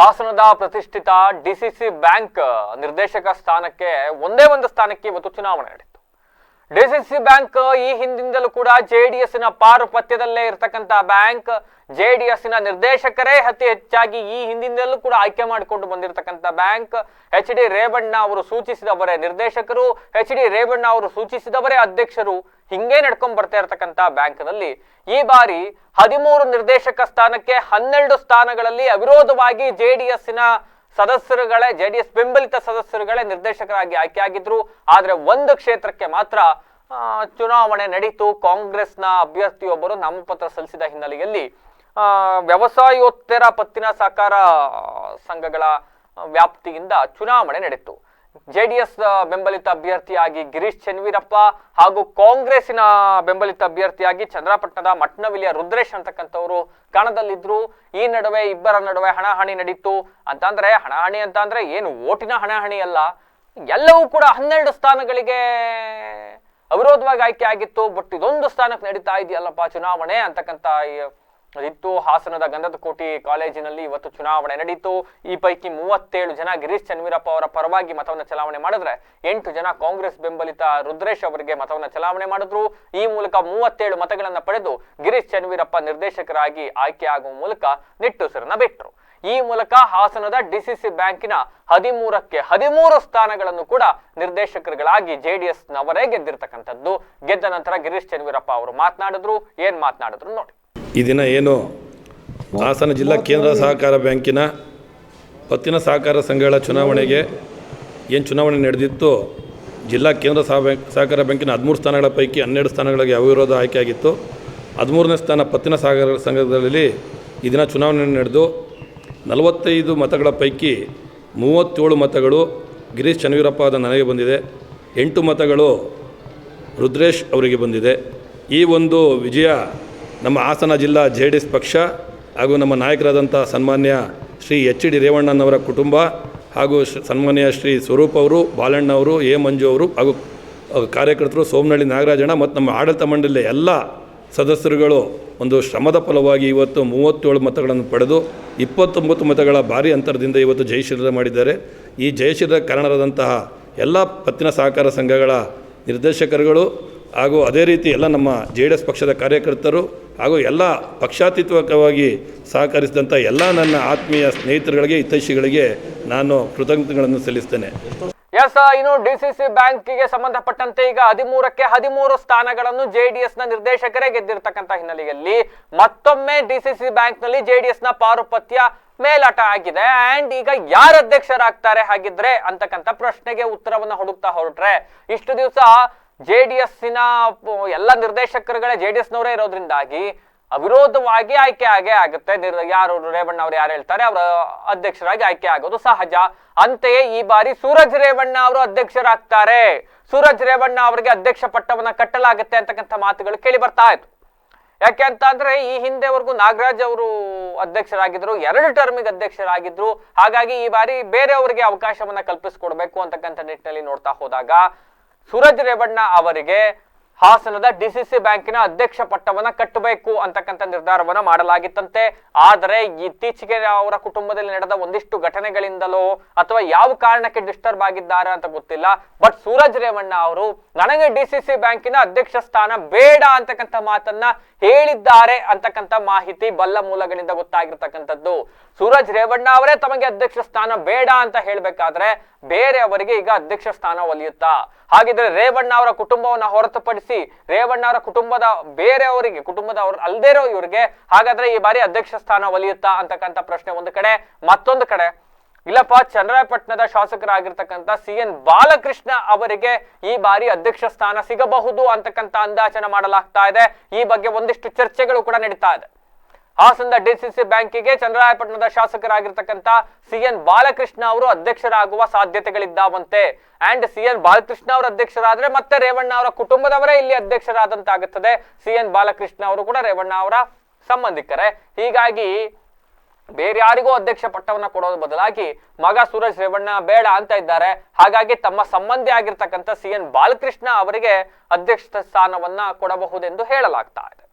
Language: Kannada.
ಹಾಸನದ ಪ್ರತಿಷ್ಠಿತ ಡಿಸಿಸಿ ಬ್ಯಾಂಕ್ ನಿರ್ದೇಶಕ ಸ್ಥಾನಕ್ಕೆ ಒಂದೇ ಒಂದು ಸ್ಥಾನಕ್ಕೆ ಇವತ್ತು ಚುನಾವಣೆ ನಡೆಯಿತು ಡಿಸಿಸಿ ಬ್ಯಾಂಕ್ ಈ ಹಿಂದಿಂದಲೂ ಕೂಡ ಜೆಡಿಎಸ್ನ ಪಾರುಪತ್ಯದಲ್ಲೇ ಇರತಕ್ಕಂತಹ ಬ್ಯಾಂಕ್ ಜೆಡಿಎಸ್ನ ನಿರ್ದೇಶಕರೇ ಅತಿ ಹೆಚ್ಚಾಗಿ ಈ ಹಿಂದಿಂದಲೂ ಕೂಡ ಆಯ್ಕೆ ಮಾಡಿಕೊಂಡು ಬಂದಿರತಕ್ಕಂತ ಬ್ಯಾಂಕ್. ಎಚ್ ಡಿ ರೇವಣ್ಣ ಅವರು ಸೂಚಿಸಿದವರೇ ನಿರ್ದೇಶಕರು, ಎಚ್ ಡಿ ರೇವಣ್ಣ ಅವರು ಸೂಚಿಸಿದವರೇ ಅಧ್ಯಕ್ಷರು ಹಿಂಗೆ ನಡ್ಕೊಂಡ್ ಬರ್ತಾ ಇರತಕ್ಕಂತ ಬ್ಯಾಂಕ್ನಲ್ಲಿ. ಈ ಬಾರಿ ಹದಿಮೂರು ನಿರ್ದೇಶಕ ಸ್ಥಾನಕ್ಕೆ ಹನ್ನೆರಡು ಸ್ಥಾನಗಳಲ್ಲಿ ಅವಿರೋಧವಾಗಿ ಜೆಡಿಎಸ್ನ ಸದಸ್ಯರುಗಳೇ, ಜೆಡಿಎಸ್ ಬೆಂಬಲಿತ ಸದಸ್ಯರುಗಳೇ ನಿರ್ದೇಶಕರಾಗಿ ಆಯ್ಕೆಯಾಗಿದ್ರು. ಆದ್ರೆ ಒಂದು ಕ್ಷೇತ್ರಕ್ಕೆ ಮಾತ್ರ ಚುನಾವಣೆ ನಡೀತು. ಕಾಂಗ್ರೆಸ್ನ ಅಭ್ಯರ್ಥಿಯೊಬ್ಬರು ನಾಮಪತ್ರ ಸಲ್ಲಿಸಿದ ಹಿನ್ನೆಲೆಯಲ್ಲಿ ವ್ಯವಸಾಯೋತ್ತರ ಪತ್ತಿನ ಸಹಕಾರ ಸಂಘಗಳ ವ್ಯಾಪ್ತಿಯಿಂದ ಚುನಾವಣೆ ನಡೆಯಿತು. ಜೆಡಿಎಸ್ ಬೆಂಬಲಿತ ಅಭ್ಯರ್ಥಿಯಾಗಿ ಗಿರೀಶ್ ಚೆನ್ವೀರಪ್ಪ ಹಾಗೂ ಕಾಂಗ್ರೆಸ್ಸಿನ ಬೆಂಬಲಿತ ಅಭ್ಯರ್ಥಿಯಾಗಿ ಚಂದ್ರಪಟ್ಟಣದ ಮಟ್ನವಿಲಿಯ ರುದ್ರೇಶ್ ಅಂತಕ್ಕಂಥವ್ರು ಕಣದಲ್ಲಿದ್ರು ಈ ನಡುವೆ ಇಬ್ಬರ ನಡುವೆ ಹಣಾಹಣಿ ನಡೀತು. ಅಂತಂದ್ರೆ ಹಣಾಹಣಿ ಅಂತ ಅಂದ್ರೆ ಏನು ಓಟಿನ ಹಣಾಹಣಿ ಅಲ್ಲ. ಎಲ್ಲವೂ ಕೂಡ ಹನ್ನೆರಡು ಸ್ಥಾನಗಳಿಗೆ ಅವಿರೋಧವಾಗಿ ಆಯ್ಕೆ ಆಗಿತ್ತು. ಬಟ್ ಇದೊಂದು ಸ್ಥಾನಕ್ಕೆ ನಡೀತಾ ಇದೆಯಲ್ಲಪ್ಪ ಚುನಾವಣೆ ಅಂತಕ್ಕಂಥ ಇತ್ತು ಹಾಸನದ ಗಂಧದ ಕೋಟಿ ಕಾಲೇಜಿನಲ್ಲಿ ಇವತ್ತು ಚುನಾವಣೆ ನಡೀತು. ಈ ಪೈಕಿ ಮೂವತ್ತೇಳು ಜನ ಗಿರೀಶ್ ಚನ್ವೀರಪ್ಪ ಅವರ ಪರವಾಗಿ ಮತವನ್ನು ಚಲಾವಣೆ ಮಾಡಿದ್ರೆ ಎಂಟು ಜನ ಕಾಂಗ್ರೆಸ್ ಬೆಂಬಲಿತ ರುದ್ರೇಶ್ ಅವರಿಗೆ ಮತವನ್ನು ಚಲಾವಣೆ ಮಾಡಿದ್ರು. ಈ ಮೂಲಕ ಮೂವತ್ತೇಳು ಮತಗಳನ್ನು ಪಡೆದು ಗಿರೀಶ್ ಚನ್ವೀರಪ್ಪ ನಿರ್ದೇಶಕರಾಗಿ ಆಯ್ಕೆಯಾಗುವ ಮೂಲಕ ನಿಟ್ಟುಸಿರನ್ನ ಬಿಟ್ಟರು ಈ ಮೂಲಕ ಹಾಸನದ ಡಿಸಿಸಿ ಬ್ಯಾಂಕಿನ ಹದಿಮೂರಕ್ಕೆ ಹದಿಮೂರು ಸ್ಥಾನಗಳನ್ನು ಕೂಡ ನಿರ್ದೇಶಕರುಗಳಾಗಿ ಜೆ ಡಿ ನವರೇ ಗೆದ್ದಿರ್ತಕ್ಕಂಥದ್ದು. ಗೆದ್ದ ನಂತರ ಗಿರೀಶ್ ಚನ್ವೀರಪ್ಪ ಅವರು ಮಾತನಾಡಿದ್ರು. ಏನ್ ಮಾತನಾಡಿದ್ರು ನೋಡಿ. ಈ ದಿನ ಏನು ಹಾಸನ ಜಿಲ್ಲಾ ಕೇಂದ್ರ ಸಹಕಾರ ಬ್ಯಾಂಕಿನ ಪತ್ತಿನ ಸಹಕಾರ ಸಂಘಗಳ ಚುನಾವಣೆಗೆ ಏನು ಚುನಾವಣೆ ನಡೆದಿತ್ತು? ಜಿಲ್ಲಾ ಕೇಂದ್ರ ಸಹ ಸಹಕಾರ ಬ್ಯಾಂಕಿನ ಹದಿಮೂರು ಸ್ಥಾನಗಳ ಪೈಕಿ ಹನ್ನೆರಡು ಸ್ಥಾನಗಳಿಗೆ ಅವಿರೋಧ ಆಯ್ಕೆಯಾಗಿತ್ತು. ಹದಿಮೂರನೇ ಸ್ಥಾನ ಪತ್ತಿನ ಸಹಕಾರ ಸಂಘದಲ್ಲಿ ಈ ದಿನ ಚುನಾವಣೆ ನಡೆದು ನಲವತ್ತೈದು ಮತಗಳ ಪೈಕಿ ಮೂವತ್ತೇಳು ಮತಗಳು ಗಿರೀಶ್ ಚನ್ನವೀರಪ್ಪ ಅದ ನನಗೆ ಬಂದಿದೆ. ಎಂಟು ಮತಗಳು ರುದ್ರೇಶ್ ಅವರಿಗೆ ಬಂದಿದೆ. ಈ ಒಂದು ವಿಜಯ ನಮ್ಮ ಹಾಸನ ಜಿಲ್ಲಾ ಜೆ ಡಿ ಎಸ್ ಪಕ್ಷ ಹಾಗೂ ನಮ್ಮ ನಾಯಕರಾದಂಥ ಸನ್ಮಾನ್ಯ ಶ್ರೀ ಎಚ್ ಡಿ ರೇವಣ್ಣನವರ ಕುಟುಂಬ ಹಾಗೂ ಸನ್ಮಾನ್ಯ ಶ್ರೀ ಸ್ವರೂಪ್ ಅವರು, ಬಾಲಣ್ಣ ಅವರು, ಎ ಮಂಜು ಅವರು ಹಾಗೂ ಕಾರ್ಯಕರ್ತರು ಸೋಮನಹಳ್ಳಿ ನಾಗರಾಜಣ್ಣ ಮತ್ತು ನಮ್ಮ ಆಡಳಿತ ಮಂಡಳಿಯ ಎಲ್ಲ ಸದಸ್ಯರುಗಳು ಒಂದು ಶ್ರಮದ ಫಲವಾಗಿ ಇವತ್ತು ಮೂವತ್ತೇಳು ಮತಗಳನ್ನು ಪಡೆದು ಇಪ್ಪತ್ತೊಂಬತ್ತು ಮತಗಳ ಭಾರಿ ಅಂತರದಿಂದ ಇವತ್ತು ಜಯಶೀಲ ಮಾಡಿದ್ದಾರೆ. ಈ ಜಯಶೀಲ ಕಾರಣರಾದಂತಹ ಎಲ್ಲ ಪತ್ತಿನ ಸಹಕಾರ ಸಂಘಗಳ ನಿರ್ದೇಶಕರುಗಳು ಹಾಗೂ ಅದೇ ರೀತಿ ಎಲ್ಲ ನಮ್ಮ ಜೆ ಡಿ ಎಸ್ ಪಕ್ಷದ ಕಾರ್ಯಕರ್ತರು ಹಾಗೂ ಎಲ್ಲ ಪಕ್ಷಾತೀತವಾಗಿ ಸಹಕರಿಸಿದಂಥ ಎಲ್ಲ ನನ್ನ ಆತ್ಮೀಯ ಸ್ನೇಹಿತರುಗಳಿಗೆ, ಹಿತೈಷಿಗಳಿಗೆ ನಾನು ಕೃತಜ್ಞತೆಗಳನ್ನು ಸಲ್ಲಿಸ್ತೇನೆ. ಎಸ್, ಇನ್ನು ಡಿಸಿಸಿ ಬ್ಯಾಂಕಿಗೆ ಸಂಬಂಧಪಟ್ಟಂತೆ ಈಗ ಹದಿಮೂರಕ್ಕೆ ಹದಿಮೂರು ಸ್ಥಾನಗಳನ್ನು ಜೆಡಿಎಸ್ನ ನಿರ್ದೇಶಕರೇ ಗೆದ್ದಿರ್ತಕ್ಕಂಥ ಹಿನ್ನೆಲೆಯಲ್ಲಿ ಮತ್ತೊಮ್ಮೆ ಡಿಸಿಸಿ ಬ್ಯಾಂಕ್ನಲ್ಲಿ ಜೆಡಿಎಸ್ನ ಪಾರುಪತ್ಯ ಮೇಲಾಟ ಆಗಿದೆ. ಅಂಡ್ ಈಗ ಯಾರು ಅಧ್ಯಕ್ಷರಾಗ್ತಾರೆ ಹಾಗಿದ್ರೆ ಅಂತಕ್ಕಂಥ ಪ್ರಶ್ನೆಗೆ ಉತ್ತರವನ್ನು ಹುಡುಕ್ತಾ ಹೊರಟ್ರೆ ಇಷ್ಟು ದಿವಸ ಜೆಡಿಎಸ್ಸಿನ ಎಲ್ಲ ನಿರ್ದೇಶಕರುಗಳೇ ಜೆ ಜೆಡಿಎಸ್ ನವರೇ ಇರೋದ್ರಿಂದಾಗಿ ಅವಿರೋಧವಾಗಿ ಆಯ್ಕೆ ಆಗೇ ಆಗುತ್ತೆ. ಯಾರು ರೇವಣ್ಣ ಅವರು ಯಾರು ಹೇಳ್ತಾರೆ, ಅವರ ಅಧ್ಯಕ್ಷರಾಗಿ ಆಯ್ಕೆ ಆಗೋದು ಸಹಜ. ಅಂತೆಯೇ ಈ ಬಾರಿ ಸೂರಜ್ ರೇವಣ್ಣ ಅವರು ಅಧ್ಯಕ್ಷರಾಗ್ತಾರೆ. ಸೂರಜ್ ರೇವಣ್ಣ ಅವರಿಗೆ ಅಧ್ಯಕ್ಷ ಪಟ್ಟವನ್ನ ಕಟ್ಟಲಾಗುತ್ತೆ ಅಂತಕ್ಕಂಥ ಮಾತುಗಳು ಕೇಳಿ ಬರ್ತಾ ಇತ್ತು ಯಾಕೆ ಅಂತ ಅಂದ್ರೆ ಈ ಹಿಂದೆವರೆಗೂ ನಾಗರಾಜ್ ಅವರು ಅಧ್ಯಕ್ಷರಾಗಿದ್ರು, ಎರಡು ಟರ್ಮಿಗೆ ಅಧ್ಯಕ್ಷರಾಗಿದ್ರು. ಹಾಗಾಗಿ ಈ ಬಾರಿ ಬೇರೆಯವರಿಗೆ ಅವಕಾಶವನ್ನ ಕಲ್ಪಿಸಿಕೊಡ್ಬೇಕು ಅಂತಕ್ಕಂಥ ನಿಟ್ಟಿನಲ್ಲಿ ನೋಡ್ತಾ ಹೋದಾಗ ಸೂರಜ್ ರೇವಣ್ಣ ಅವರಿಗೆ ಹಾಸನದ ಡಿಸಿಸಿ ಬ್ಯಾಂಕಿನ ಅಧ್ಯಕ್ಷ ಪಟ್ಟವನ್ನ ಕಟ್ಟಬೇಕು ಅಂತಕ್ಕಂಥ ನಿರ್ಧಾರವನ್ನ ಮಾಡಲಾಗಿತ್ತಂತೆ. ಆದರೆ ಇತ್ತೀಚೆಗೆ ಅವರ ಕುಟುಂಬದಲ್ಲಿ ನಡೆದ ಒಂದಿಷ್ಟು ಘಟನೆಗಳಿಂದಲೋ ಅಥವಾ ಯಾವ ಕಾರಣಕ್ಕೆ ಡಿಸ್ಟರ್ಬ್ ಆಗಿದ್ದಾರೆ ಅಂತ ಗೊತ್ತಿಲ್ಲ. ಬಟ್ ಸೂರಜ್ ರೇವಣ್ಣ ಅವರು, ನನಗೆ ಡಿಸಿಸಿ ಬ್ಯಾಂಕಿನ ಅಧ್ಯಕ್ಷ ಸ್ಥಾನ ಬೇಡ ಅಂತಕ್ಕಂಥ ಮಾತನ್ನ ಹೇಳಿದ್ದಾರೆ ಅಂತಕ್ಕಂಥ ಮಾಹಿತಿ ಬಲ್ಲ ಮೂಲಗಳಿಂದ ಗೊತ್ತಾಗಿರ್ತಕ್ಕಂಥದ್ದು. ಸೂರಜ್ ರೇವಣ್ಣ ಅವರೇ ತಮಗೆ ಅಧ್ಯಕ್ಷ ಸ್ಥಾನ ಬೇಡ ಅಂತ ಹೇಳ್ಬೇಕಾದ್ರೆ ಬೇರೆ ಅವರಿಗೆ ಈಗ ಅಧ್ಯಕ್ಷ ಸ್ಥಾನ ಒಲಿಯುತ್ತಾ? ಹಾಗಿದ್ರೆ ರೇವಣ್ಣ ಅವರ ಕುಟುಂಬವನ್ನ ಹೊರತುಪಡಿಸಿ ರೇವಣ್ಣ ಅವರ ಕುಟುಂಬದ ಬೇರೆಯವರಿಗೆ, ಕುಟುಂಬದ ಅವ್ರ ಅಲ್ದೇ ಇರೋ ಇವ್ರಿಗೆ ಹಾಗಾದ್ರೆ ಈ ಬಾರಿ ಅಧ್ಯಕ್ಷ ಸ್ಥಾನ ಒಲಿಯುತ್ತಾ ಅಂತಕ್ಕಂಥ ಪ್ರಶ್ನೆ ಒಂದು ಕಡೆ, ಮತ್ತೊಂದು ಕಡೆ. ಇಲ್ಲಪ್ಪ, ಚನ್ನರಾಯಪಟ್ಟಣದ ಶಾಸಕರಾಗಿರ್ತಕ್ಕಂಥ ಸಿ ಎನ್ ಬಾಲಕೃಷ್ಣ ಅವರಿಗೆ ಈ ಬಾರಿ ಅಧ್ಯಕ್ಷ ಸ್ಥಾನ ಸಿಗಬಹುದು ಅಂತಕ್ಕಂಥ ಅಂದಾಜನ ಮಾಡಲಾಗ್ತಾ ಇದೆ. ಈ ಬಗ್ಗೆ ಒಂದಿಷ್ಟು ಚರ್ಚೆಗಳು ಕೂಡ ನಡೀತಾ ಇದೆ. ಹಾಸನದ ಡಿಸಿಸಿ ಬ್ಯಾಂಕಿಗೆ ಚಂದ್ರಾಯಪಟ್ಟಣದ ಶಾಸಕರಾಗಿರ್ತಕ್ಕಂಥ ಸಿ ಎನ್ ಬಾಲಕೃಷ್ಣ ಅವರು ಅಧ್ಯಕ್ಷರಾಗುವ ಸಾಧ್ಯತೆಗಳಿದ್ದಾವಂತೆ. ಅಂಡ್ ಸಿ ಎನ್ ಬಾಲಕೃಷ್ಣ ಅವರು ಅಧ್ಯಕ್ಷರಾದ್ರೆ ಮತ್ತೆ ರೇವಣ್ಣ ಅವರ ಕುಟುಂಬದವರೇ ಇಲ್ಲಿ ಅಧ್ಯಕ್ಷರಾದಂತಾಗುತ್ತದೆ. ಸಿ ಎನ್ ಬಾಲಕೃಷ್ಣ ಅವರು ಕೂಡ ರೇವಣ್ಣ ಅವರ ಸಂಬಂಧಿಕರೇ. ಹೀಗಾಗಿ ಬೇರೆ ಯಾರಿಗೂ ಅಧ್ಯಕ್ಷ ಪಟ್ಟವನ್ನ ಕೊಡೋದು ಬದಲಾಗಿ ಮಗ ಸೂರಜ್ ರೇವಣ್ಣ ಬೇಡ ಅಂತ ಇದ್ದಾರೆ. ಹಾಗಾಗಿ ತಮ್ಮ ಸಂಬಂಧಿ ಆಗಿರ್ತಕ್ಕಂಥ ಸಿ ಎನ್ ಬಾಲಕೃಷ್ಣ ಅವರಿಗೆ ಅಧ್ಯಕ್ಷ ಸ್ಥಾನವನ್ನ ಕೊಡಬಹುದೆಂದು ಹೇಳಲಾಗ್ತಾ ಇದೆ.